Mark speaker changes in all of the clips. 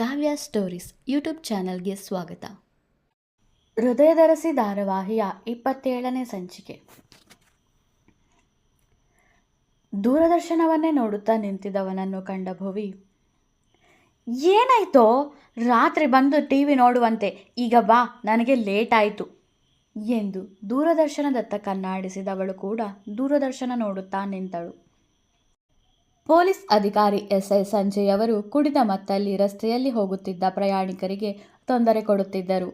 Speaker 1: ಕಾವ್ಯ stories YouTube ಚಾನಲ್ಗೆ ಸ್ವಾಗತ. ಹೃದಯದರಸಿ ಧಾರಾವಾಹಿಯ ಇಪ್ಪತ್ತೇಳನೇ ಸಂಚಿಕೆ. ದೂರದರ್ಶನವನ್ನೇ ನೋಡುತ್ತಾ ನಿಂತಿದ್ದವನನ್ನು ಕಂಡ ಭುವಿ, ಏನಾಯ್ತೋ? ರಾತ್ರಿ ಬಂದು ಟಿ ವಿ ನೋಡುವಂತೆ. ಈಗ ಬಾ, ನನಗೆ ಲೇಟ್ ಆಯಿತು ಎಂದು ದೂರದರ್ಶನದತ್ತ ಕಣ್ಣಾಡಿಸಿದವಳು ಕೂಡ ದೂರದರ್ಶನ ನೋಡುತ್ತಾ ನಿಂತಳು. ಪೊಲೀಸ್ ಅಧಿಕಾರಿ ಎಸ್ಐ ಸಂಜಯ್ ಅವರು ಕುಡಿದ ಮತ್ತಲ್ಲಿ ರಸ್ತೆಯಲ್ಲಿ ಹೋಗುತ್ತಿದ್ದ ಪ್ರಯಾಣಿಕರಿಗೆ ತೊಂದರೆ ಕೊಡುತ್ತಿದ್ದರು.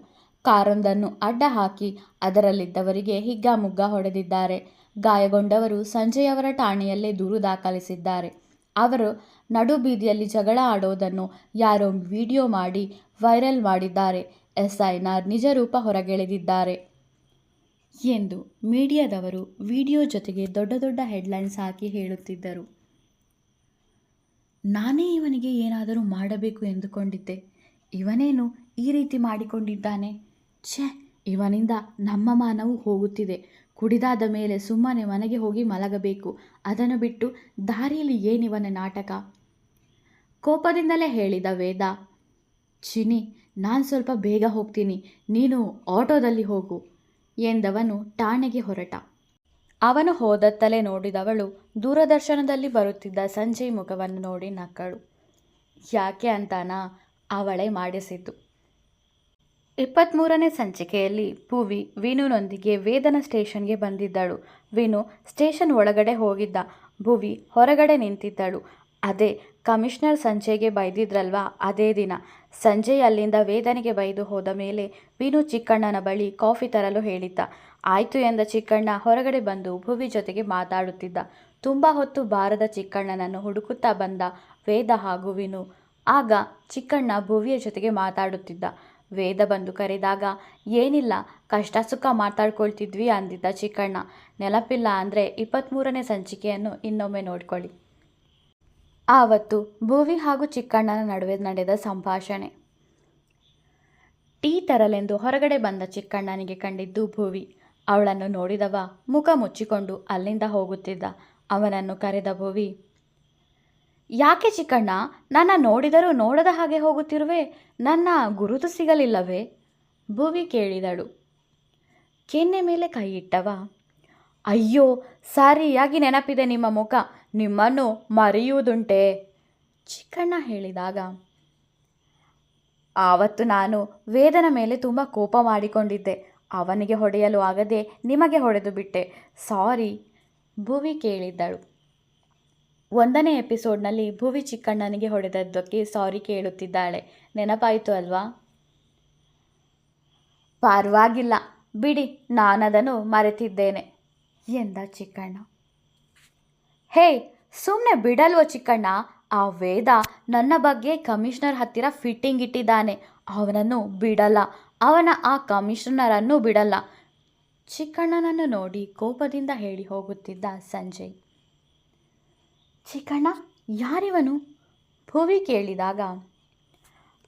Speaker 1: ಕಾರೊಂದನ್ನು ಅಡ್ಡ ಹಾಕಿ ಅದರಲ್ಲಿದ್ದವರಿಗೆ ಹಿಗ್ಗಾಮುಗ್ಗ ಹೊಡೆದಿದ್ದಾರೆ. ಗಾಯಗೊಂಡವರು ಸಂಜಯ್ ಅವರ ಠಾಣೆಯಲ್ಲೇ ದೂರು ದಾಖಲಿಸಿದ್ದಾರೆ. ಅವರು ನಡು ಬೀದಿಯಲ್ಲಿ ಜಗಳ ಆಡೋದನ್ನು ಯಾರೋ ವಿಡಿಯೋ ಮಾಡಿ ವೈರಲ್ ಮಾಡಿದ್ದಾರೆ. ಎಸ್ಐನ ನಿಜ ರೂಪ ಹೊರಗೆಳೆದಿದ್ದಾರೆ. ಎಂದು ಮೀಡಿಯಾದವರು ವಿಡಿಯೋ ಜೊತೆಗೆ ದೊಡ್ಡ ದೊಡ್ಡ ಹೆಡ್ಲೈನ್ಸ್ ಹಾಕಿ ಹೇಳುತ್ತಿದ್ದರು. ನಾನೇ ಇವನಿಗೆ ಏನಾದರೂ ಮಾಡಬೇಕು ಎಂದುಕೊಂಡಿದ್ದೆ. ಇವನೇನು ಈ ರೀತಿ ಮಾಡಿಕೊಂಡಿದ್ದಾನೆ? ಛೇ, ಇವನಿಂದ ನಮ್ಮ ಮಾನವು ಹೋಗುತ್ತಿದೆ. ಕುಡಿದಾದ ಮೇಲೆ ಸುಮ್ಮನೆ ಮನೆಗೆ ಹೋಗಿ ಮಲಗಬೇಕು. ಅದನ್ನು ಬಿಟ್ಟು ದಾರಿಯಲ್ಲಿ ಏನಿವನ ನಾಟಕ? ಕೋಪದಿಂದಲೇ ಹೇಳಿದ ವೇದ. ಚಿನಿ ನಾನು ಸ್ವಲ್ಪ ಬೇಗ ಹೋಗ್ತೀನಿ. ನೀನು ಆಟೋದಲ್ಲಿ ಹೋಗು ಎಂದವನು ಠಾಣೆಗೆ ಹೊರಟ. ಅವನು ಹೋದತ್ತಲೇ ನೋಡಿದವಳು ದೂರದರ್ಶನದಲ್ಲಿ ಬರುತ್ತಿದ್ದ ಸಂಜಯ್ ಮುಖವನ್ನು ನೋಡಿ ನಕ್ಕಳು. ಯಾಕೆ ಅಂತಾನ? ಅವಳೇ ಮಾಡಿಸಿದ್ದು. ಇಪ್ಪತ್ತ್ಮೂರನೇ ಸಂಚಿಕೆಯಲ್ಲಿ ಭುವಿ ವೀನುನೊಂದಿಗೆ ವೇದನ ಸ್ಟೇಷನ್ಗೆ ಬಂದಿದ್ದಳು. ವಿನು ಸ್ಟೇಷನ್ ಒಳಗಡೆ ಹೋಗಿದ್ದ. ಭುವಿ ಹೊರಗಡೆ ನಿಂತಿದ್ದಳು. ಅದೇ, ಕಮಿಷನರ್ ಸಂಜೆಗೆ ಬೈದಿದ್ರಲ್ವಾ? ಅದೇ ದಿನ. ಸಂಜಯ್ ಅಲ್ಲಿಂದ ವೇದನೆಗೆ ಬೈದು ಹೋದ ಮೇಲೆ ವಿನು ಚಿಕ್ಕಣ್ಣನ ಬಳಿ ಕಾಫಿ ತರಲು ಹೇಳಿದ್ದ. ಆಯ್ತು ಎಂದ ಚಿಕ್ಕಣ್ಣ ಹೊರಗಡೆ ಬಂದು ಭುವಿ ಜೊತೆಗೆ ಮಾತಾಡುತ್ತಿದ್ದ. ತುಂಬ ಹೊತ್ತು ಬಾರದ ಚಿಕ್ಕಣ್ಣನನ್ನು ಹುಡುಕುತ್ತಾ ಬಂದ ವೇದ ಹಾಗೂ ವಿನು. ಆಗ ಚಿಕ್ಕಣ್ಣ ಭುವಿಯ ಜೊತೆಗೆ ಮಾತಾಡುತ್ತಿದ್ದ. ವೇದ ಬಂದು ಕರೆದಾಗ, ಏನಿಲ್ಲ, ಕಷ್ಟ ಸುಖ ಮಾತಾಡ್ಕೊಳ್ತಿದ್ವಿ ಅಂದಿದ್ದ ಚಿಕ್ಕಣ್ಣ. ನೆನಪಿಲ್ಲ ಅಂದರೆ ಇಪ್ಪತ್ತ್ಮೂರನೇ ಸಂಚಿಕೆಯನ್ನು ಇನ್ನೊಮ್ಮೆ ನೋಡ್ಕೊಳ್ಳಿ. ಆವತ್ತು ಭುವಿ ಹಾಗೂ ಚಿಕ್ಕಣ್ಣನ ನಡುವೆ ನಡೆದ ಸಂಭಾಷಣೆ. ಟೀ ತರಲೆಂದು ಹೊರಗಡೆ ಬಂದ ಚಿಕ್ಕಣ್ಣನಿಗೆ ಕಂಡಿದ್ದು ಭುವಿ. ಅವಳನ್ನು ನೋಡಿದವ ಮುಖ ಮುಚ್ಚಿಕೊಂಡು ಅಲ್ಲಿಂದ ಹೋಗುತ್ತಿದ್ದ ಅವನನ್ನು ಕರೆದ ಭುವಿ, ಯಾಕೆ ಚಿಕ್ಕಣ್ಣ, ನನ್ನ ನೋಡಿದರೂ ನೋಡದ ಹಾಗೆ ಹೋಗುತ್ತಿರುವೆ? ನನ್ನ ಗುರುತು ಸಿಗಲಿಲ್ಲವೇ? ಭುವಿ ಕೇಳಿದಳು. ಕೆನ್ನೆ ಮೇಲೆ ಕೈ ಇಟ್ಟವ, ಅಯ್ಯೋ, ಸಾರಿಯಾಗಿ ನೆನಪಿದೆ ನಿಮ್ಮ ಮುಖ. ನಿಮ್ಮನ್ನು ಮರೆಯುವುದುಂಟೆ? ಚಿಕ್ಕಣ್ಣ ಹೇಳಿದಾಗ, ಆವತ್ತು ನಾನು ವೇದನ ಮೇಲೆ ತುಂಬ ಕೋಪ ಮಾಡಿಕೊಂಡಿದ್ದೆ. ಅವನಿಗೆ ಹೊಡೆಯಲು ಆಗದೆ ನಿಮಗೆ ಹೊಡೆದು ಬಿಟ್ಟೆ. ಸಾರಿ, ಭುವಿ ಕೇಳಿದ್ದಳು. ಒಂದನೇ ಎಪಿಸೋಡ್ನಲ್ಲಿ ಭುವಿ ಚಿಕ್ಕಣ್ಣನಿಗೆ ಹೊಡೆದದ್ದಕ್ಕೆ ಸಾರಿ ಕೇಳುತ್ತಿದ್ದಾಳೆ. ನೆನಪಾಯಿತು ಅಲ್ವಾ? ಪರವಾಗಿಲ್ಲ. ಬಿಡಿ, ನಾನದನ್ನು ಮರೆತಿದ್ದೇನೆ, ಎಂದ ಚಿಕ್ಕಣ್ಣ. ಹೇ ಸುಮ್ಮನೆ ಬಿಡಲ್ವ ಚಿಕ್ಕಣ್ಣ? ಆ ವೇದ ನನ್ನ ಬಗ್ಗೆ ಕಮಿಷನರ್ ಹತ್ತಿರ ಫಿಟ್ಟಿಂಗ್ ಇಟ್ಟಿದ್ದಾನೆ. ಅವನನ್ನು ಬಿಡಲ್ಲ. ಅವನ ಆ ಕಮಿಷನರನ್ನು ಬಿಡಲ್ಲ. ಚಿಕ್ಕಣ್ಣನನ್ನು ನೋಡಿ ಕೋಪದಿಂದ ಹೇಳಿ ಹೋಗುತ್ತಿದ್ದ ಸಂಜಯ್. ಚಿಕ್ಕಣ್ಣ, ಯಾರಿವನು? ಭುವಿ ಕೇಳಿದಾಗ,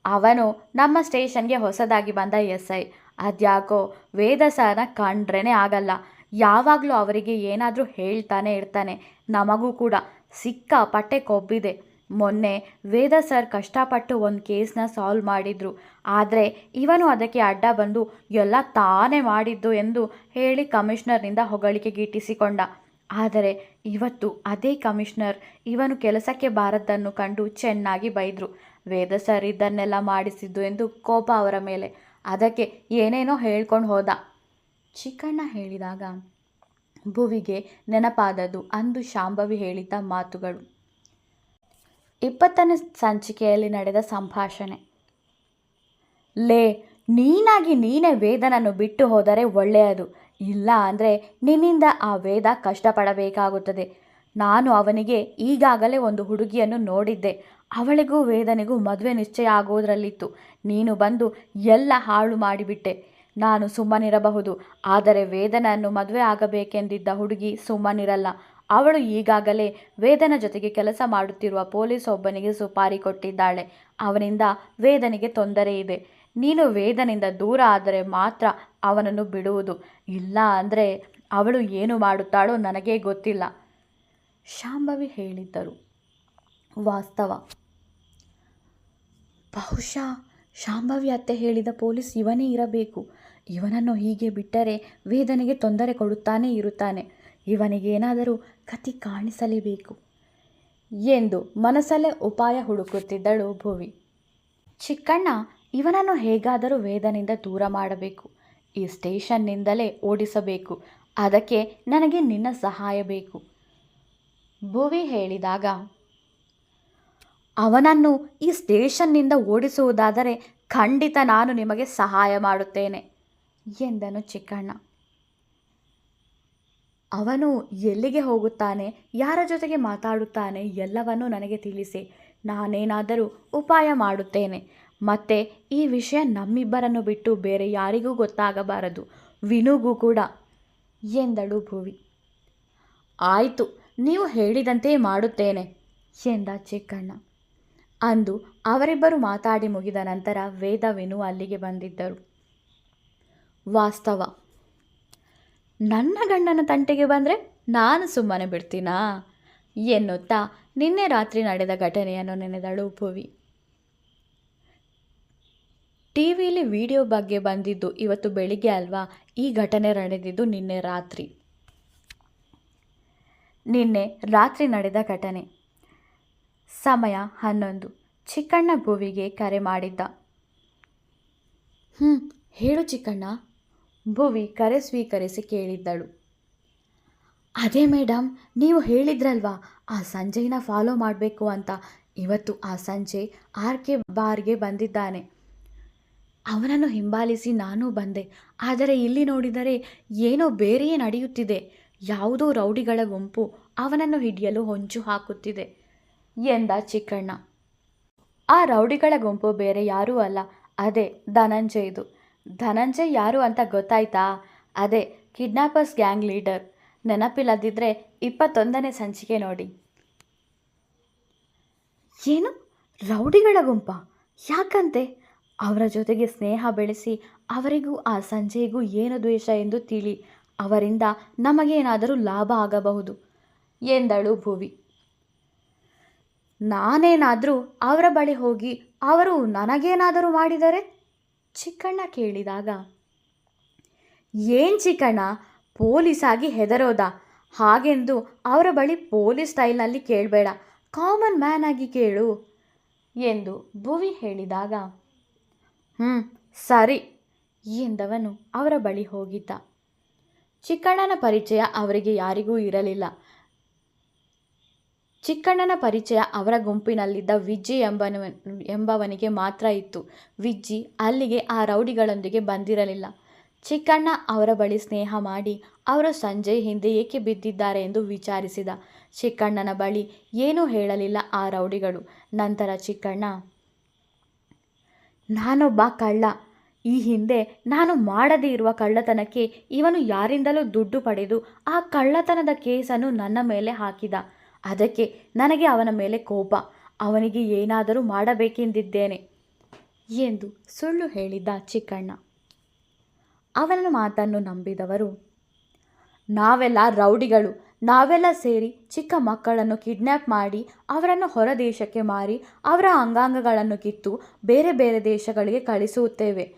Speaker 1: ಅವನು ನಮ್ಮ ಸ್ಟೇಷನ್ಗೆ ಹೊಸದಾಗಿ ಬಂದ ಎಸ್ ಐ. ಅದ್ಯಾಕೋ ವೇದ ಸರ್ನ ಕಂಡ್ರೇ ಆಗಲ್ಲ. ಯಾವಾಗಲೂ ಅವರಿಗೆ ಏನಾದರೂ ಹೇಳ್ತಾನೆ ಇರ್ತಾನೆ. ನಮಗೂ ಕೂಡ. ಸಿಕ್ಕಾಪಟ್ಟೆ ಕೊಬ್ಬಿದೆ. ಮೊನ್ನೆ ವೇದ ಸರ್ ಕಷ್ಟಪಟ್ಟು ಒಂದು ಕೇಸ್ನ ಸಾಲ್ವ್ ಮಾಡಿದರು. ಆದರೆ ಇವನು ಅದಕ್ಕೆ ಅಡ್ಡ ಬಂದು ಎಲ್ಲ ತಾನೇ ಮಾಡಿದ್ದು ಎಂದು ಹೇಳಿ ಕಮಿಷನರ್ನಿಂದ ಹೊಗಳಿಕೆ ಗೀಟಿಸಿಕೊಂಡ ಆದರೆ ಇವತ್ತು ಅದೇ ಕಮಿಷನರ್ ಇವನು ಕೆಲಸಕ್ಕೆ ಬಾರದ್ದನ್ನು ಕಂಡು ಚೆನ್ನಾಗಿ ಬೈದರು. ವೇದ ಸರ್ ಇದನ್ನೆಲ್ಲ ಮಾಡಿಸಿದ್ದು ಎಂದು ಕೋಪ ಅವರ ಮೇಲೆ. ಅದಕ್ಕೆ ಏನೇನೋ ಹೇಳ್ಕೊಂಡು ಹೋದ. ಚಿಕ್ಕಣ್ಣ ಹೇಳಿದಾಗ, ಭುವಿಗೆ ನೆನಪಾದದ್ದು ಅಂದು ಶಾಂಭವಿ ಹೇಳಿದ್ದ ಮಾತುಗಳು. ಇಪ್ಪತ್ತನೇ ಸಂಚಿಕೆಯಲ್ಲಿ ನಡೆದ ಸಂಭಾಷಣೆ. ಲೇ, ನೀನಾಗಿ ನೀನೇ ವೇದನನ್ನು ಬಿಟ್ಟು ಹೋದರೆ ಒಳ್ಳೆಯದು. ಇಲ್ಲ ಅಂದರೆ ನಿನ್ನಿಂದ ಆ ವೇದ ಕಷ್ಟಪಡಬೇಕಾಗುತ್ತದೆ. ನಾನು ಅವನಿಗೆ ಈಗಾಗಲೇ ಒಂದು ಹುಡುಗಿಯನ್ನು ನೋಡಿದ್ದೆ. ಅವಳಿಗೂ ವೇದನಿಗೂ ಮದುವೆ ನಿಶ್ಚಯ ಆಗೋದ್ರಲ್ಲಿತ್ತು ನೀನು ಬಂದು ಎಲ್ಲ ಹಾಳು ಮಾಡಿಬಿಟ್ಟೆ. ನಾನು ಸುಮ್ಮನಿರಬಹುದು. ಆದರೆ ವೇದನನ್ನು ಮದುವೆ ಆಗಬೇಕೆಂದಿದ್ದ ಹುಡುಗಿ ಸುಮ್ಮನಿರಲ್ಲ. ಅವಳು ಈಗಾಗಲೇ ವೇದನ ಜೊತೆಗೆ ಕೆಲಸ ಮಾಡುತ್ತಿರುವ ಪೊಲೀಸ್ ಒಬ್ಬನಿಗೆ ಸುಪಾರಿ ಕೊಟ್ಟಿದ್ದಾಳೆ. ಅವನಿಂದ ವೇದನಿಗೆ ತೊಂದರೆ ಇದೆ. ನೀನು ವೇದನಿಂದ ದೂರ ಆದರೆ ಮಾತ್ರ ಅವನನ್ನು ಬಿಡುವುದು. ಇಲ್ಲ ಅಂದರೆ ಅವಳು ಏನು ಮಾಡುತ್ತಾಳೋ ನನಗೇ ಗೊತ್ತಿಲ್ಲ. ಶಾಂಭವಿ ಹೇಳಿದ್ದರು. ವಾಸ್ತವ. ಬಹುಶಃ ಶಾಂಭವಿ ಅತ್ತೆ ಹೇಳಿದ ಪೊಲೀಸ್ ಇವನೇ ಇರಬೇಕು. ಇವನನ್ನು ಹೀಗೆ ಬಿಟ್ಟರೆ ವೇದನೆಗೆ ತೊಂದರೆ ಕೊಡುತ್ತಾನೇ ಇರುತ್ತಾನೆ. ಇವನಿಗೆ ಏನಾದರೂ ಕತಿ ಕಾಣಿಸಲೇಬೇಕು ಎಂದು ಮನಸ್ಸಲ್ಲೇ ಉಪಾಯ ಹುಡುಕುತ್ತಿದ್ದಳು ಭುವಿ. ಚಿಕ್ಕಣ್ಣ, ಇವನನ್ನು ಹೇಗಾದರೂ ವೇದನಿಂದ ದೂರ ಮಾಡಬೇಕು. ಈ ಸ್ಟೇಷನ್ನಿಂದಲೇ ಓಡಿಸಬೇಕು. ಅದಕ್ಕೆ ನನಗೆ ನಿನ್ನ ಸಹಾಯ ಬೇಕು. ಭುವಿ ಹೇಳಿದಾಗ, ಅವನನ್ನು ಈ ಸ್ಟೇಷನ್ನಿಂದ ಓಡಿಸುವುದಾದರೆ ಖಂಡಿತ ನಾನು ನಿಮಗೆ ಸಹಾಯ ಮಾಡುತ್ತೇನೆ. ಎಂದನು ಚಿಕ್ಕಣ್ಣ. ಅವನು ಎಲ್ಲಿಗೆ ಹೋಗುತ್ತಾನೆ, ಯಾರ ಜೊತೆಗೆ ಮಾತಾಡುತ್ತಾನೆ ಎಲ್ಲವನ್ನೂ ನನಗೆ ತಿಳಿಸಿ, ನಾನೇನಾದರೂ ಉಪಾಯ ಮಾಡುತ್ತೇನೆ. ಮತ್ತೆ ಈ ವಿಷಯ ನಮ್ಮಿಬ್ಬರನ್ನು ಬಿಟ್ಟು ಬೇರೆ ಯಾರಿಗೂ ಗೊತ್ತಾಗಬಾರದು, ವಿನುಗೂ ಕೂಡ ಎಂದಳು ಭುವಿ. ಆಯಿತು, ನೀವು ಹೇಳಿದಂತೆ ಮಾಡುತ್ತೇನೆ ಎಂದ ಚಿಕ್ಕಣ್ಣ. ಅಂದು ಅವರಿಬ್ಬರು ಮಾತಾಡಿ ಮುಗಿದ ನಂತರ ವೇದ ವಿನು ಅಲ್ಲಿಗೆ ಬಂದಿದ್ದರು. ವಾಸ್ತವ. ನನ್ನ ಗಂಡನ ತಂಟೆಗೆ ಬಂದರೆ ನಾನು ಸುಮ್ಮನೆ ಬಿಡ್ತೀನಾ? ಎನ್ನುತ್ತಾ ನಿನ್ನೆ ರಾತ್ರಿ ನಡೆದ ಘಟನೆಯನ್ನು ನೆನೆದಳು ಭುವಿ. ಟಿ ವಿಲಿ ವಿಡಿಯೋ ಬಗ್ಗೆ ಬಂದಿದ್ದು ಇವತ್ತು ಬೆಳಿಗ್ಗೆ ಅಲ್ವಾ? ಈ ಘಟನೆ ನಡೆದಿದ್ದು ನಿನ್ನೆ ರಾತ್ರಿ. ನಿನ್ನೆ ರಾತ್ರಿ ನಡೆದ ಘಟನೆ. ಸಮಯ ಹನ್ನೊಂದು. ಚಿಕ್ಕಣ್ಣ ಭುವಿಗೆ ಕರೆ ಮಾಡಿದ್ದ. ಹ್ಞೂ ಹೇಳು ಚಿಕ್ಕಣ್ಣ. ಭುವಿ ಕರೆ ಸ್ವೀಕರಿಸಿ ಕೇಳಿದ್ದಳು. ಅದೇ ಮೇಡಮ್ ನೀವು ಹೇಳಿದ್ರಲ್ವಾ, ಆ ಸಂಜೆನ ಫಾಲೋ ಮಾಡಬೇಕು ಅಂತ. ಇವತ್ತು ಆ ಸಂಜೆ ಆರ್ ಕೆ ಬಾರ್ಗೆ ಬಂದಿದ್ದಾನೆ. ಅವನನ್ನು ಹಿಂಬಾಲಿಸಿ ನಾನೂ ಬಂದೆ. ಆದರೆ ಇಲ್ಲಿ ನೋಡಿದರೆ ಏನೋ ಬೇರೆಯೇ ನಡೆಯುತ್ತಿದೆ. ಯಾವುದೋ ರೌಡಿಗಳ ಗುಂಪು ಅವನನ್ನು ಹಿಡಿಯಲು ಹೊಂಚು ಹಾಕುತ್ತಿದೆ, ಎಂದ ಚಿಕ್ಕಣ್ಣ. ಆ ರೌಡಿಗಳ ಗುಂಪು ಬೇರೆ ಯಾರೂ ಅಲ್ಲ. ಅದೇ ಧನಂಜಯ್ದು. ಧನಂಜಯ್ ಯಾರು ಅಂತ ಗೊತ್ತಾಯ್ತಾ? ಅದೇ, ಕಿಡ್ನಾಪರ್ಸ್ ಗ್ಯಾಂಗ್ ಲೀಡರ್. ನೆನಪಿಲ್ಲದಿದ್ದರೆ ಇಪ್ಪತ್ತೊಂದನೇ ಸಂಚಿಕೆ ನೋಡಿ. ಏನು? ರೌಡಿಗಳ ಗುಂಪ? ಯಾಕಂತೆ? ಅವರ ಜೊತೆಗೆ ಸ್ನೇಹ ಬೆಳೆಸಿ ಅವರಿಗೂ ಆ ಸಂಜೆಗೂ ಏನು ದ್ವೇಷ ಎಂದು ತಿಳಿ ಅವರಿಂದ ನಮಗೇನಾದರೂ ಲಾಭ ಆಗಬಹುದು ಎಂದಳು ಭುವಿ. ನಾನೇನಾದರೂ ಅವರ ಬಳಿ ಹೋಗಿ ಅವರು ನನಗೇನಾದರೂ ಮಾಡಿದರೆ? ಚಿಕ್ಕಣ್ಣ ಕೇಳಿದಾಗ, ಏನು ಚಿಕ್ಕಣ್ಣ? ಪೊಲೀಸಾಗಿ ಹೆದರೋದ? ಹಾಗೆಂದು ಅವರ ಬಳಿ ಪೊಲೀಸ್ ಸ್ಟೈಲ್ನಲ್ಲಿ ಕೇಳಬೇಡ. ಕಾಮನ್ ಮ್ಯಾನ್ ಆಗಿ ಕೇಳು. ಎಂದು ಭುವಿ ಹೇಳಿದಾಗ ಹ್ಞೂ ಸರಿ, ಎಂದವನು ಅವರ ಬಳಿ ಹೋಗಿದ್ದ. ಚಿಕ್ಕಣ್ಣನ ಪರಿಚಯ ಅವರಿಗೆ ಯಾರಿಗೂ ಇರಲಿಲ್ಲ. ಚಿಕ್ಕಣ್ಣನ ಪರಿಚಯ ಅವರ ಗುಂಪಿನಲ್ಲಿದ್ದ ವಿಜ್ಜಿ ಎಂಬನು ಎಂಬವನಿಗೆ ಮಾತ್ರ ಇತ್ತು. ವಿಜ್ಜಿ ಅಲ್ಲಿಗೆ ಆ ರೌಡಿಗಳೊಂದಿಗೆ ಬಂದಿರಲಿಲ್ಲ. ಚಿಕ್ಕಣ್ಣ ಅವರ ಬಳಿ ಸ್ನೇಹ ಮಾಡಿ, ಅವರು ಸಂಜೆ ಹಿಂದೆ ಏಕೆ ಬಿದ್ದಿದ್ದಾರೆ ಎಂದು ವಿಚಾರಿಸಿದ. ಚಿಕ್ಕಣ್ಣನ ಬಳಿ ಏನೂ ಹೇಳಲಿಲ್ಲ ಆ ರೌಡಿಗಳು. ನಂತರ ಚಿಕ್ಕಣ್ಣ, ನಾನೊಬ್ಬ ಕಳ್ಳ. ಈ ಹಿಂದೆ ನಾನು ಮಾಡದೇ ಇರುವ ಕಳ್ಳತನಕ್ಕೆ ಇವನು ಯಾರಿಂದಲೂ ದುಡ್ಡು ಪಡೆದು ಆ ಕಳ್ಳತನದ ಕೇಸನ್ನು ನನ್ನ ಮೇಲೆ ಹಾಕಿದ. ಅದಕ್ಕೆ ನನಗೆ ಅವನ ಮೇಲೆ ಕೋಪ. ಅವನಿಗೆ ಏನಾದರೂ ಮಾಡಬೇಕೆಂದಿದ್ದೇನೆ ಎಂದು ಸುಳ್ಳು ಹೇಳಿದ್ದ ಚಿಕ್ಕಣ್ಣ. ಅವನ ಮಾತನ್ನು ನಂಬಿದವರು, ನಾವೆಲ್ಲ ರೌಡಿಗಳು. ನಾವೆಲ್ಲ ಸೇರಿ ಚಿಕ್ಕ ಮಕ್ಕಳನ್ನು ಕಿಡ್ನ್ಯಾಪ್ ಮಾಡಿ, ಅವರನ್ನು ಹೊರ ದೇಶಕ್ಕೆ ಮಾರಿ, ಅವರ ಅಂಗಾಂಗಗಳನ್ನು ಕಿತ್ತು ಬೇರೆ ಬೇರೆ ದೇಶಗಳಿಗೆ ಕಳಿಸುತ್ತೇವೆ.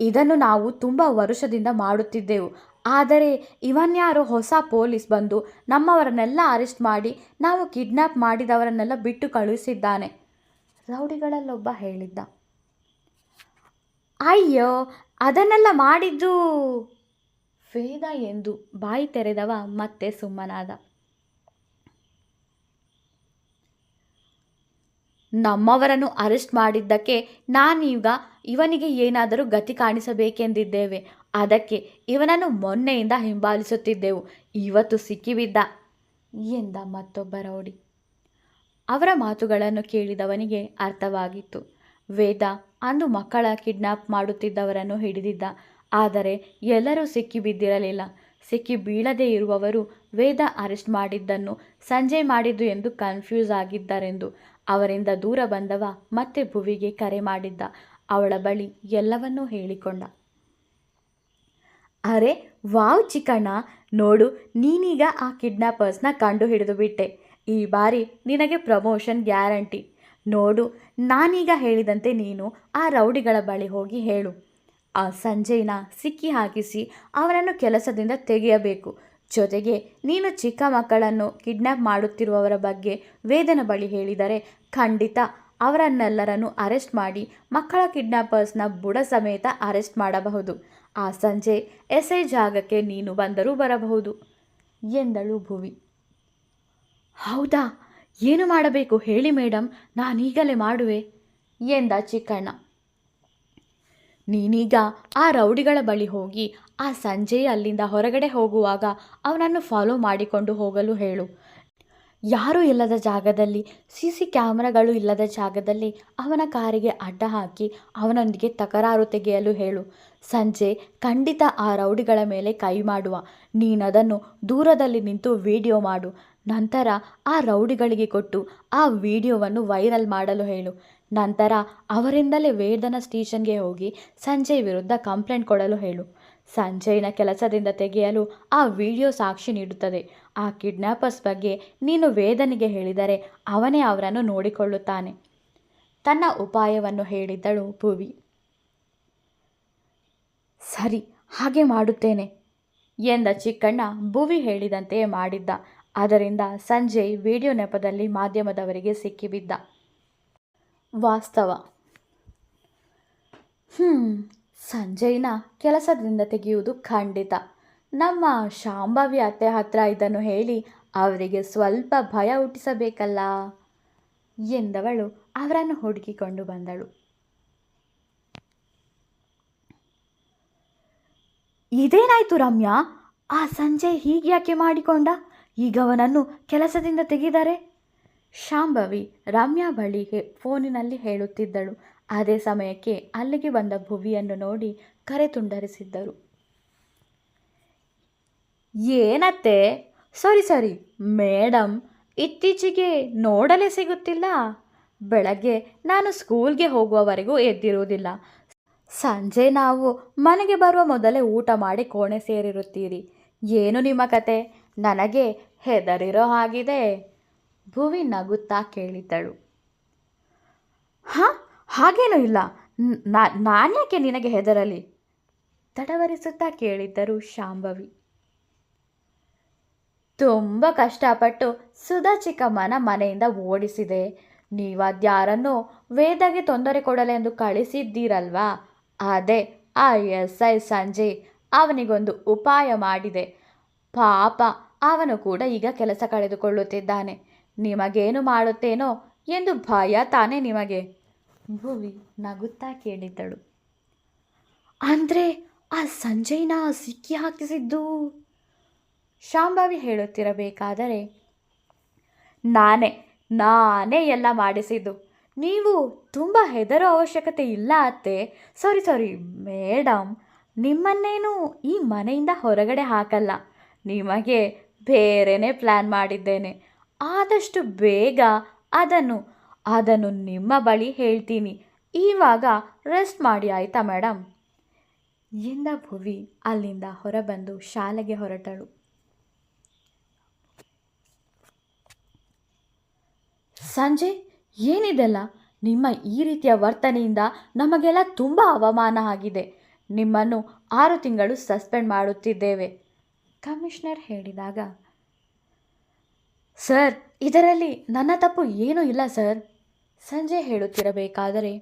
Speaker 1: ಇದನ್ನು ನಾವು ತುಂಬ ವರುಷದಿಂದ ಮಾಡುತ್ತಿದ್ದೆವು. ಆದರೆ ಇವನ್ಯಾರು ಹೊಸ ಪೊಲೀಸ್ ಬಂದು ನಮ್ಮವರನ್ನೆಲ್ಲ ಅರೆಸ್ಟ್ ಮಾಡಿ ನಾವು ಕಿಡ್ನ್ಯಾಪ್ ಮಾಡಿದವರನ್ನೆಲ್ಲ ಬಿಟ್ಟು ಕಳುಹಿಸಿದ್ದಾನೆ. ರೌಡಿಗಳಲ್ಲೊಬ್ಬ ಹೇಳಿದ್ದ. ಅಯ್ಯೋ, ಅದನ್ನೆಲ್ಲ ಮಾಡಿದ್ದು? ವೇದ ಎಂದು ಬಾಯಿ ತೆರೆದವ ಮತ್ತೆ ಸುಮ್ಮನಾದ. ನಮ್ಮವರನ್ನು ಅರೆಸ್ಟ್ ಮಾಡಿದ್ದಕ್ಕೆ ನಾನೀಗ ಇವನಿಗೆ ಏನಾದರೂ ಗತಿ ಕಾಣಿಸಬೇಕೆಂದಿದ್ದೇವೆ. ಅದಕ್ಕೆ ಇವನನ್ನು ಮೊನ್ನೆಯಿಂದ ಹಿಂಬಾಲಿಸುತ್ತಿದ್ದೆವು. ಇವತ್ತು ಸಿಕ್ಕಿಬಿದ್ದ. ಎಂದ ಮತ್ತೊಬ್ಬ ರೌಡಿ ಅವರ ಮಾತುಗಳನ್ನು ಕೇಳಿದವನಿಗೆ ಅರ್ಥವಾಗಿತ್ತು. ವೇದ ಅಂದು ಮಕ್ಕಳ ಕಿಡ್ನಾಪ್ ಮಾಡುತ್ತಿದ್ದವರನ್ನು ಹಿಡಿದಿದ್ದ. ಆದರೆ ಎಲ್ಲರೂ ಸಿಕ್ಕಿ ಬಿದ್ದಿರಲಿಲ್ಲ ಸಿಕ್ಕಿ ಬೀಳದೇ ಇರುವವರು ವೇದ ಅರೆಸ್ಟ್ ಮಾಡಿದ್ದನ್ನು ಸಂಜೆ ಮಾಡಿದ್ದು ಎಂದು ಕನ್ಫ್ಯೂಸ್ ಆಗಿದ್ದರೆಂದು. ಅವರಿಂದ ದೂರ ಬಂದವ ಮತ್ತೆ ಭುವಿಗೆ ಕರೆ ಮಾಡಿದ್ದ. ಅವಳ ಬಳಿ ಎಲ್ಲವನ್ನೂ ಹೇಳಿಕೊಂಡ. ಅರೆ, ವಾವ್ ಚಿಕ್ಕಣ್ಣ, ನೋಡು, ನೀನೀಗ ಆ ಕಿಡ್ನಾಪರ್ಸ್ನ ಕಂಡು ಹಿಡಿದು ಬಿಟ್ಟೆ. ಈ ಬಾರಿ ನಿನಗೆ ಪ್ರಮೋಷನ್ ಗ್ಯಾರಂಟಿ. ನೋಡು, ನಾನೀಗ ಹೇಳಿದಂತೆ ನೀನು ಆ ರೌಡಿಗಳ ಬಳಿ ಹೋಗಿ ಹೇಳು. ಆ ಸಂಜಯ್ನ ಸಿಕ್ಕಿ ಹಾಕಿಸಿ ಅವನನ್ನು ಕೆಲಸದಿಂದ ತೆಗೆಯಬೇಕು. ಜೊತೆಗೆ ನೀನು ಚಿಕ್ಕ ಮಕ್ಕಳನ್ನು ಕಿಡ್ನ್ಯಾಪ್ ಮಾಡುತ್ತಿರುವವರ ಬಗ್ಗೆ ವೇದನ ಬಳಿ ಹೇಳಿದರೆ ಖಂಡಿತ ಅವರನ್ನೆಲ್ಲರನ್ನು ಅರೆಸ್ಟ್ ಮಾಡಿ ಮಕ್ಕಳ ಕಿಡ್ನಾಪರ್ಸ್ನ ಬುಡ ಸಮೇತ ಅರೆಸ್ಟ್ ಮಾಡಬಹುದು. ಆ ಸಂಜೆ ಎಸ್ ಜಾಗಕ್ಕೆ ನೀನು ಬಂದರೂ ಬರಬಹುದು. ಎಂದಳು ಭುವಿ. ಹೌದಾ? ಏನು ಮಾಡಬೇಕು ಹೇಳಿ ಮೇಡಮ್ ನಾನೀಗಲೇ ಮಾಡುವೆ ಎಂದ ಚಿಕ್ಕಣ್ಣ. ನೀನೀಗ ಆ ರೌಡಿಗಳ ಬಳಿ ಹೋಗಿ ಆ ಸಂಜೆ ಅಲ್ಲಿಂದ ಹೊರಗಡೆ ಹೋಗುವಾಗ ಅವನನ್ನು ಫಾಲೋ ಮಾಡಿಕೊಂಡು ಹೋಗಲು ಹೇಳು. ಯಾರೂ ಇಲ್ಲದ ಜಾಗದಲ್ಲಿ, ಸಿ ಸಿ ಕ್ಯಾಮ್ರಾಗಳು ಇಲ್ಲದ ಜಾಗದಲ್ಲಿ ಅವನ ಕಾರಿಗೆ ಅಡ್ಡ ಹಾಕಿ ಅವನೊಂದಿಗೆ ತಕರಾರು ತೆಗೆಯಲು ಹೇಳು. ಸಂಜೆ ಖಂಡಿತ ಆ ರೌಡಿಗಳ ಮೇಲೆ ಕೈ ಮಾಡುವ. ನೀನದನ್ನು ದೂರದಲ್ಲಿ ನಿಂತು ವಿಡಿಯೋ ಮಾಡು. ನಂತರ ಆ ರೌಡಿಗಳಿಗೆ ಕೊಟ್ಟು ಆ ವಿಡಿಯೋವನ್ನು ವೈರಲ್ ಮಾಡಲು ಹೇಳು. ನಂತರ ಅವರಿಂದಲೇ ವೇದನ ಸ್ಟೇಷನ್ಗೆ ಹೋಗಿ ಸಂಜೆ ವಿರುದ್ಧ ಕಂಪ್ಲೇಂಟ್ ಕೊಡಲು ಹೇಳು. ಸಂಜಯ್ನ ಕೆಲಸದಿಂದ ತೆಗೆಯಲು ಆ ವಿಡಿಯೋ ಸಾಕ್ಷಿ ನೀಡುತ್ತದೆ. ಆ ಕಿಡ್ನಾಪರ್ಸ್ ಬಗ್ಗೆ ನೀನು ವೇದನಿಗೆ ಹೇಳಿದರೆ ಅವನೇ ಅವರನ್ನು ನೋಡಿಕೊಳ್ಳುತ್ತಾನೆ. ತನ್ನ ಉಪಾಯವನ್ನು ಹೇಳಿದ್ದಳು ಭುವಿ. ಸರಿ, ಹಾಗೆ ಮಾಡುತ್ತೇನೆ ಎಂದ ಚಿಕ್ಕಣ್ಣ ಭುವಿ ಹೇಳಿದಂತೆಯೇ ಮಾಡಿದ್ದ. ಅದರಿಂದ ಸಂಜಯ್ ವಿಡಿಯೋ ನೆಪದಲ್ಲಿ ಮಾಧ್ಯಮದವರಿಗೆ ಸಿಕ್ಕಿಬಿದ್ದ. ವಾಸ್ತವ. ಹ್ಞೂ ಸಂಜಯ್ನ ಕೆಲಸದಿಂದ ತೆಗೆಯುವುದು ಖಂಡಿತ. ನಮ್ಮ ಶಾಂಭವಿ ಅತ್ತೆ ಹತ್ರ ಇದನ್ನು ಹೇಳಿ ಅವರಿಗೆ ಸ್ವಲ್ಪ ಭಯ ಹುಟ್ಟಿಸಬೇಕಲ್ಲ? ಎಂದವಳು ಅವರನ್ನು ಹುಡುಕಿಕೊಂಡು ಬಂದಳು. ಇದೇನಾಯ್ತು ರಮ್ಯಾ? ಆ ಸಂಜೆ ಹೀಗೆ ಯಾಕೆ ಮಾಡಿಕೊಂಡ? ಈಗ ಅವನನ್ನು ಕೆಲಸದಿಂದ ತೆಗೆದರೆ? ಶಾಂಭವಿ ರಮ್ಯಾ ಬಳಿ ಫೋನಿನಲ್ಲಿ ಹೇಳುತ್ತಿದ್ದಳು. ಅದೇ ಸಮಯಕ್ಕೆ ಅಲ್ಲಿಗೆ ಬಂದ ಭುವಿಯನ್ನು ನೋಡಿ ಕರೆ ತುಂಡರಿಸಿದ್ದರು. ಏನತ್ತೆ? ಸಾರಿ ಸಾರಿ. ಮೇಡಮ್ ಇತ್ತೀಚೆಗೆ ನೋಡಲೇ ಸಿಗುತ್ತಿಲ್ಲ. ಬೆಳಗ್ಗೆ ನಾನು ಸ್ಕೂಲ್ಗೆ ಹೋಗುವವರೆಗೂ ಎದ್ದಿರುವುದಿಲ್ಲ. ಸಂಜೆ ನಾವು ಮನೆಗೆ ಬರುವ ಮೊದಲೇ ಊಟ ಮಾಡಿ ಕೋಣೆ ಸೇರಿರುತ್ತೀರಿ. ಏನು ನಿಮ್ಮ ಕತೆ? ನನಗೆ ಹೆದರಿರೋ ಹಾಗಿದೆ. ಭುವಿ ನಗುತ್ತಾ ಕೇಳಿದ್ದಳು. ಹಾಂ? ಹಾಗೇನೂ ಇಲ್ಲ. ನಾನ್ಯಾಕೆ ನಿನಗೆ ಹೆದರಲಿ? ತಡವರಿಸುತ್ತಾ ಕೇಳಿದ್ದರು ಶಾಂಭವಿ. ತುಂಬ ಕಷ್ಟಪಟ್ಟು ಸುಧಾ ಚಿಕ್ಕಮ್ಮನ ಮನೆಯಿಂದ ಓಡಿಸಿದೆ. ನೀವಾದ್ಯಾರನ್ನು ವೇದಗೆ ತೊಂದರೆ ಕೊಡಲೆಂದು ಕಳಿಸಿದ್ದೀರಲ್ವಾ? ಅದೇ, ಆ ಎಸ್ ಐ ಸಂಜೆ ಅವನಿಗೊಂದು ಉಪಾಯ ಮಾಡಿದೆ. ಪಾಪ, ಅವನು ಕೂಡ ಈಗ ಕೆಲಸ ಕಳೆದುಕೊಳ್ಳುತ್ತಿದ್ದಾನೆ. ನಿಮಗೇನು ಮಾಡುತ್ತೇನೋ ಎಂದು ಭಯ ತಾನೇ ನಿಮಗೆ. ಭುವಿ ನಗುತ್ತಾ ಕೇಳಿದ್ದಳು. ಅಂದರೆ ಆ ಸಂಜಯ್ನ ಸಿಕ್ಕಿ ಹಾಕಿಸಿದ್ದು? ಶಾಂಭವಿ ಹೇಳುತ್ತಿರಬೇಕಾದರೆ, ನಾನೇ ನಾನೇ ಎಲ್ಲ ಮಾಡಿಸಿದ್ದು. ನೀವು ತುಂಬ ಹೆದರೋ ಅವಶ್ಯಕತೆ ಇಲ್ಲ ಅತ್ತೆ. ಸಾರಿ ಸಾರಿ ಮೇಡಮ್ ನಿಮ್ಮನ್ನೇನು ಈ ಮನೆಯಿಂದ ಹೊರಗಡೆ ಹಾಕಲ್ಲ. ನಿಮಗೆ ಬೇರೆನೇ ಪ್ಲ್ಯಾನ್ ಮಾಡಿದ್ದೇನೆ. ಆದಷ್ಟು ಬೇಗ ಅದನ್ನು ಅದನ್ನು ನಿಮ್ಮ ಬಳಿ ಹೇಳ್ತೀನಿ. ಈವಾಗ ರೆಸ್ಟ್ ಮಾಡಿ ಆಯಿತಾ ಮೇಡಮ್ ಎಂದ ಭುವಿ ಅಲ್ಲಿಂದ ಹೊರಬಂದು ಶಾಲೆಗೆ ಹೊರಟಳು. ಸಂಜೆ, ಏನಿದೆಲ್ಲ? ನಿಮ್ಮ ಈ ರೀತಿಯ ವರ್ತನೆಯಿಂದ ನಮಗೆಲ್ಲ ತುಂಬ ಅವಮಾನ ಆಗಿದೆ. ನಿಮ್ಮನ್ನು ಆರು ತಿಂಗಳು ಸಸ್ಪೆಂಡ್ ಮಾಡುತ್ತಿದ್ದೇವೆ. ಕಮಿಷನರ್ ಹೇಳಿದಾಗ, ಸರ್, ಇದರಲ್ಲಿ ನನ್ನ ತಪ್ಪು ಏನೂ ಇಲ್ಲ, ಸರ್. ಸಂಜೆ ಹೇಳುತ್ತಿರಬೇಕಾದರೆ.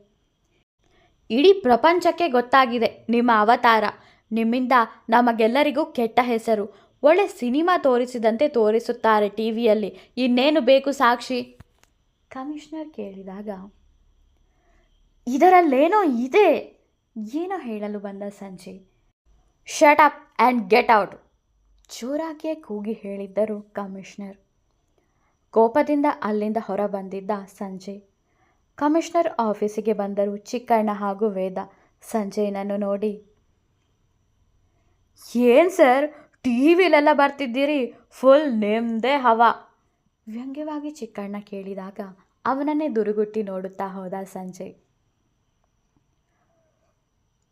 Speaker 1: ಇಡೀ ಪ್ರಪಂಚಕ್ಕೆ ಗೊತ್ತಾಗಿದೆ ನಿಮ್ಮ ಅವತಾರ. ನಿಮ್ಮಿಂದ ನಮಗೆಲ್ಲರಿಗೂ ಕೆಟ್ಟ ಹೆಸರು. ಒಳ್ಳೆ ಸಿನಿಮಾ ತೋರಿಸಿದಂತೆ ತೋರಿಸುತ್ತಾರೆ ಟಿ ವಿಯಲ್ಲಿ ಇನ್ನೇನು ಬೇಕು ಸಾಕ್ಷಿ? ಕಮಿಷನರ್ ಕೇಳಿದಾಗ, ಇದರಲ್ಲೇನೋ ಇದೆ. ಏನೋ ಹೇಳಲು ಬಂದ ಸಂಜೆ. Shut up and get out ಜೋರಾಗಿಯೇ ಕೂಗಿ ಹೇಳಿದ್ದರು ಕಮಿಷನರ್. ಕೋಪದಿಂದ ಅಲ್ಲಿಂದ ಹೊರಬಂದಿದ್ದ ಸಂಜೆ. ಕಮಿಷನರ್ ಆಫೀಸಿಗೆ ಬಂದರು. ಚಿಕ್ಕಣ್ಣ ಹಾಗೂ ವೇದ ಸಂಜಯ್ನನ್ನು ನೋಡಿ, ಏನು ಸರ್, ಟಿ ವಿಲೆಲ್ಲ ಬರ್ತಿದ್ದೀರಿ? ಫುಲ್ ನೆಮ್ಮದೇ ಹವಾ. ವ್ಯಂಗ್ಯವಾಗಿ ಚಿಕ್ಕಣ್ಣ ಕೇಳಿದಾಗ ಅವನನ್ನೇ ದುರುಗುಟ್ಟಿ ನೋಡುತ್ತಾ ಹೋದ ಸಂಜಯ್.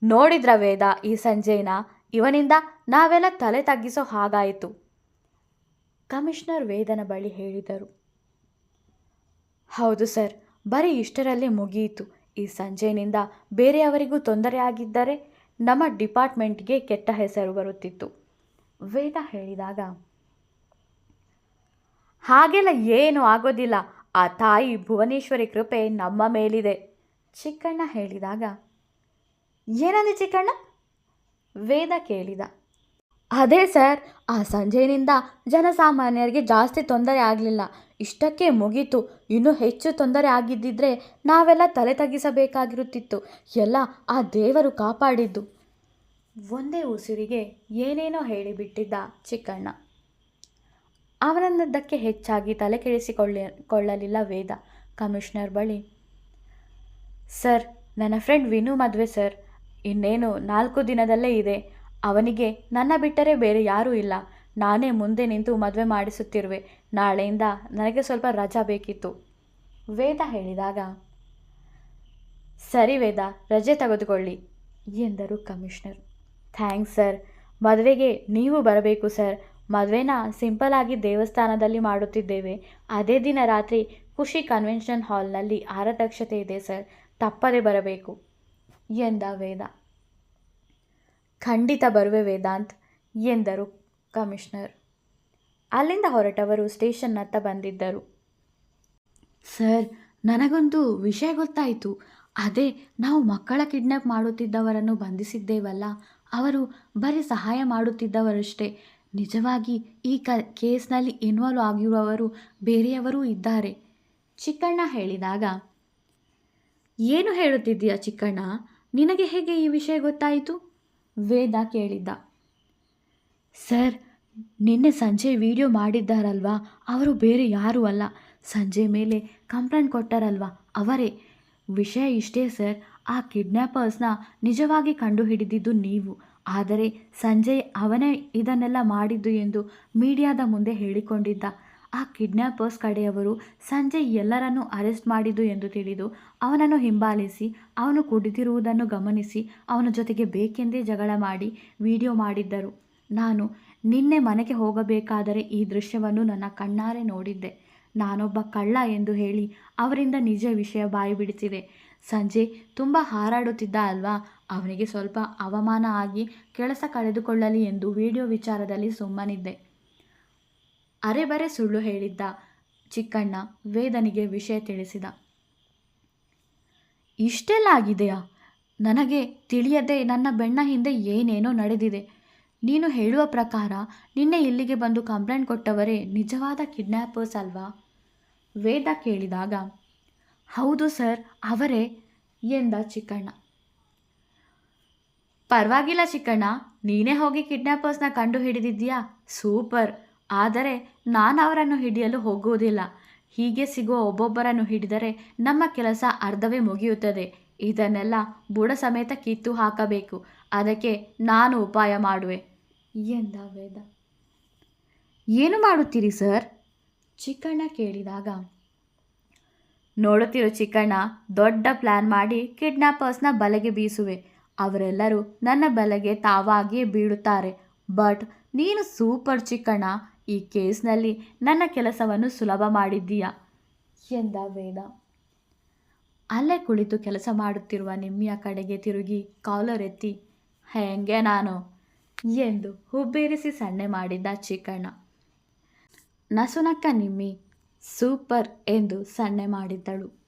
Speaker 1: ನೋಡಿದ್ರ ವೇದ, ಈ ಸಂಜೆನ ಇವನಿಂದ ನಾವೆಲ್ಲ ತಲೆ ತಗ್ಗಿಸೋ ಹಾಗಾಯಿತು. ಕಮಿಷನರ್ ವೇದನ ಬಳಿ ಹೇಳಿದರು. ಹೌದು ಸರ್ ಬರೀ ಇಷ್ಟರಲ್ಲೇ ಮುಗಿಯಿತು. ಈ ಸಂಜೆಯಿಂದ ಬೇರೆಯವರಿಗೂ ತೊಂದರೆ ಆಗಿದ್ದರೆ ನಮ್ಮ ಡಿಪಾರ್ಟ್ಮೆಂಟ್ಗೆ ಕೆಟ್ಟ ಹೆಸರು ಬರುತ್ತಿತ್ತು. ವೇದ ಹೇಳಿದಾಗ, ಹಾಗೆಲ್ಲ ಏನು ಆಗೋದಿಲ್ಲ. ಆ ತಾಯಿ ಭುವನೇಶ್ವರಿ ಕೃಪೆ ನಮ್ಮ ಮೇಲಿದೆ. ಚಿಕ್ಕಣ್ಣ ಹೇಳಿದಾಗ, ಏನಂದೆ ಚಿಕ್ಕಣ್ಣ? ವೇದ ಕೇಳಿದ, ಅದೇ ಸರ್, ಆ ಸಂಜೆಯಿಂದ ಜನಸಾಮಾನ್ಯರಿಗೆ ಜಾಸ್ತಿ ತೊಂದರೆ ಆಗಲಿಲ್ಲ. ಇಷ್ಟಕ್ಕೆ ಮುಗೀತು. ಇನ್ನೂ ಹೆಚ್ಚು ತೊಂದರೆ ಆಗಿದ್ದಿದ್ರೆ ನಾವೆಲ್ಲ ತಲೆ ತಗ್ಗಿಸಬೇಕಾಗಿರುತ್ತಿತ್ತು. ಎಲ್ಲ ಆ ದೇವರು ಕಾಪಾಡಿದ್ದು. ಒಂದೇ ಉಸಿರಿಗೆ ಏನೇನೋ ಹೇಳಿಬಿಟ್ಟಿದ್ದ ಚಿಕ್ಕಣ್ಣ. ಅವನನ್ನದಕ್ಕೆ ಹೆಚ್ಚಾಗಿ ತಲೆ ಕೆಡಿಸಿಕೊಳ್ಳಿ, ಕೊಳ್ಳಲಿಲ್ಲ ವೇದ. ಕಮಿಷನರ್ ಬಳಿ, ಸರ್, ನನ್ನ ಫ್ರೆಂಡ್ ವಿನು ಮದುವೆ ಸರ್. ಇನ್ನೇನು ನಾಲ್ಕು ದಿನದಲ್ಲೇ ಇದೆ. ಅವನಿಗೆ ನನ್ನ ಬಿಟ್ಟರೆ ಬೇರೆ ಯಾರೂ ಇಲ್ಲ. ನಾನೇ ಮುಂದೆ ನಿಂತು ಮದುವೆ ಮಾಡಿಸುತ್ತಿರುವೆ. ನಾಳೆಯಿಂದ ನನಗೆ ಸ್ವಲ್ಪ ರಜಾ ಬೇಕಿತ್ತು. ವೇದ ಹೇಳಿದಾಗ, ಸರಿ ವೇದ, ರಜೆ ತೆಗೆದುಕೊಳ್ಳಿ, ಎಂದರು ಕಮಿಷನರ್. ಥ್ಯಾಂಕ್ಸ್ ಸರ್, ಮದುವೆಗೆ ನೀವು ಬರಬೇಕು ಸರ್. ಮದುವೆನ ಸಿಂಪಲ್ ಆಗಿ ದೇವಸ್ಥಾನದಲ್ಲಿ ಮಾಡುತ್ತಿದ್ದೇವೆ. ಅದೇ ದಿನ ರಾತ್ರಿ ಖುಷಿ ಕನ್ವೆನ್ಷನ್ ಹಾಲ್ನಲ್ಲಿ ಆರತಕ್ಷತೆ ಇದೆ ಸರ್. ತಪ್ಪದೆ ಬರಬೇಕು, ಎಂದ ವೇದ. ಖಂಡಿತ ಬರುವೆ ವೇದಾಂತ್, ಎಂದರು ಕಮಿಷನರ್. ಅಲ್ಲಿಂದ ಹೊರಟವರು ಸ್ಟೇಷನ್ನತ್ತ ಬಂದಿದ್ದರು. ಸರ್, ನನಗೊಂದು ವಿಷಯ ಗೊತ್ತಾಯಿತು. ಅದೇ, ನಾವು ಮಕ್ಕಳ ಕಿಡ್ನಾಪ್ ಮಾಡುತ್ತಿದ್ದವರನ್ನು ಬಂಧಿಸಿದ್ದೇವಲ್ಲ, ಅವರು ಬರೀ ಸಹಾಯ ಮಾಡುತ್ತಿದ್ದವರಷ್ಟೇ. ನಿಜವಾಗಿ ಈ ಕ, ಕೇಸ್ನಲ್ಲಿ ಇನ್ವಾಲ್ವ್ ಆಗಿರುವವರು ಬೇರೆಯವರೂ ಇದ್ದಾರೆ. ಚಿಕ್ಕಣ್ಣ ಹೇಳಿದಾಗ, ಏನು ಹೇಳುತ್ತಿದ್ದೀಯ ಚಿಕ್ಕಣ್ಣ? ನಿನಗೆ ಹೇಗೆ ಈ ವಿಷಯ ಗೊತ್ತಾಯಿತು? ವೇದ ಕೇಳಿದ್ದ. ಸರ್ ನಿನ್ನೆ ಸಂಜೆ ವಿಡಿಯೋ ಮಾಡಿದ್ದಾರಲ್ವಾ? ಅವರು ಬೇರೆ ಯಾರೂ ಅಲ್ಲ. ಸಂಜೆ ಮೇಲೆ ಕಂಪ್ಲೇಂಟ್ ಕೊಟ್ಟಾರಲ್ವಾ? ಅವರೇ. ವಿಷಯ ಇಷ್ಟೇ ಸರ್. ಆ ಕಿಡ್ನ್ಯಾಪರ್ಸ್ನ ನಿಜವಾಗಿ ಕಂಡುಹಿಡಿದಿದ್ದು ನೀವು. ಆದರೆ ಸಂಜಯ್ ಅವನೇ ಇದನ್ನೆಲ್ಲ ಮಾಡಿದ್ದು ಎಂದು ಮೀಡಿಯಾದ ಮುಂದೆ ಹೇಳಿಕೊಂಡಿದ್ದ. ಆ ಕಿಡ್ನ್ಯಾಪರ್ಸ್ ಕಡೆಯವರು ಸಂಜಯ್ ಎಲ್ಲರನ್ನೂ ಅರೆಸ್ಟ್ ಮಾಡಿದ್ದು ಎಂದು ತಿಳಿದು ಅವನನ್ನು ಹಿಂಬಾಲಿಸಿ, ಅವನು ಕುಡಿದಿರುವುದನ್ನು ಗಮನಿಸಿ, ಅವನ ಜೊತೆಗೆ ಬೇಕೆಂದೇ ಜಗಳ ಮಾಡಿ ವಿಡಿಯೋ ಮಾಡಿದ್ದರು. ನಾನು ನಿನ್ನೆ ಮನೆಗೆ ಹೋಗಬೇಕಾದರೆ ಈ ದೃಶ್ಯವನ್ನು ನನ್ನ ಕಣ್ಣಾರೆ ನೋಡಿದ್ದೆ. ನಾನೊಬ್ಬ ಕಳ್ಳ ಎಂದು ಹೇಳಿ ಅವರಿಂದ ನಿಜ ವಿಷಯ ಬಾಯಿ ಬಿಡಿಸಿದೆ. ಸಂಜೆ ತುಂಬ ಹಾರಾಡುತ್ತಿದ್ದ ಅಲ್ವಾ? ಅವನಿಗೆ ಸ್ವಲ್ಪ ಅವಮಾನ ಆಗಿ ಕೆಲಸ ಕಳೆದುಕೊಳ್ಳಲಿ ಎಂದು ವಿಡಿಯೋ ವಿಚಾರದಲ್ಲಿ ಸುಮ್ಮನಿದ್ದೆ. ಅರೆಬರೆ ಸುಳ್ಳು ಹೇಳಿದ್ದ ಚಿಕ್ಕಣ್ಣ ವೇದನಿಗೆ ವಿಷಯ ತಿಳಿಸಿದ. ಇಷ್ಟೆಲ್ಲ ಆಗಿದೆಯಾ? ನನಗೆ ತಿಳಿಯದೆ ನನ್ನ ಬೆಣ್ಣ ಹಿಂದೆ ಏನೇನೋ ನಡೆದಿದೆ. ನೀನು ಹೇಳುವ ಪ್ರಕಾರ ನಿನ್ನೆ ಇಲ್ಲಿಗೆ ಬಂದು ಕಂಪ್ಲೇಂಟ್ ಕೊಟ್ಟವರೇ ನಿಜವಾದ ಕಿಡ್ನ್ಯಾಪರ್ಸ್ ಅಲ್ವಾ? ವೇದ ಕೇಳಿದಾಗ, ಹೌದು ಸರ್, ಅವರೇ ಎಂದ ಚಿಕ್ಕಣ್ಣ. ಪರವಾಗಿಲ್ಲ ಚಿಕ್ಕಣ್ಣ, ನೀನೇ ಹೋಗಿ ಕಿಡ್ನ್ಯಾಪರ್ಸ್ನ ಕಂಡು ಹಿಡಿದಿದ್ದೀಯಾ? ಸೂಪರ್. ಆದರೆ ನಾನು ಅವರನ್ನು ಹಿಡಿಯಲು ಹೋಗುವುದಿಲ್ಲ. ಹೀಗೆ ಸಿಗುವ ಒಬ್ಬೊಬ್ಬರನ್ನು ಹಿಡಿದರೆ ನಮ್ಮ ಕೆಲಸ ಅರ್ಧವೇ ಮುಗಿಯುತ್ತದೆ. ಇದನ್ನೆಲ್ಲ ಬುಡ ಸಮೇತ ಕಿತ್ತು ಹಾಕಬೇಕು. ಅದಕ್ಕೆ ನಾನು ಉಪಾಯ ಮಾಡುವೆ. ಎಂದ ವೇದ. ಏನು ಮಾಡುತ್ತೀರಿ, ಸರ್? ಚಿಕ್ಕಣ್ಣ ಕೇಳಿದಾಗ. ನೋಡುತ್ತಿರೋ ಚಿಕ್ಕಣ್ಣ, ದೊಡ್ಡ ಪ್ಲ್ಯಾನ್ ಮಾಡಿ ಕಿಡ್ನಾಪರ್ಸ್ನ ಬಲೆಗೆ ಬೀಸುವೆ. ಅವರೆಲ್ಲರೂ ನನ್ನ ಬಲೆಗೆ ತಾವಾಗಿಯೇ ಬೀಳುತ್ತಾರೆ. ಬಟ್ ನೀನು ಸೂಪರ್ ಚಿಕ್ಕಣ್ಣ, ಈ ಕೇಸ್ನಲ್ಲಿ ನನ್ನ ಕೆಲಸವನ್ನು ಸುಲಭ ಮಾಡಿದ್ದೀಯ? ಎಂದ ವೇದ. ಅಲ್ಲೇ ಕುಳಿತು ಕೆಲಸ ಮಾಡುತ್ತಿರುವ ನಿಮ್ಮಿಯ ಕಡೆಗೆ ತಿರುಗಿ ಕಾಲರ್ ಎತ್ತಿ ಹೇಗೆ ನಾನು? ಎಂದು ಹುಬ್ಬೇರಿಸಿ ಸಣ್ಣೆ ಮಾಡಿದ್ದ ಚಿಕ್ಕಣ್ಣ. ನಸುನಕ್ಕ ನಿಮ್ಮಿ, ಸೂಪರ್ ಎಂದು ಸಣ್ಣೆ ಮಾಡಿದ್ದಳು.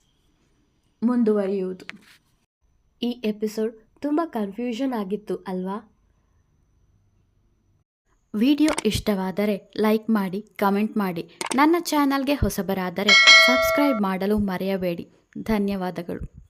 Speaker 1: ಮುಂದುವರಿಯುವುದು. ಈ ಎಪಿಸೋಡ್ ತುಂಬ ಕನ್ಫ್ಯೂಷನ್ ಆಗಿತ್ತು ಅಲ್ವಾ? ವಿಡಿಯೋ ಇಷ್ಟವಾದರೆ ಲೈಕ್ ಮಾಡಿ, ಕಮೆಂಟ್ ಮಾಡಿ. ನನ್ನ ಚಾನಲ್ಗೆ ಹೊಸಬರಾದರೆ ಸಬ್ಸ್ಕ್ರೈಬ್ ಮಾಡಲು ಮರೆಯಬೇಡಿ. ಧನ್ಯವಾದಗಳು.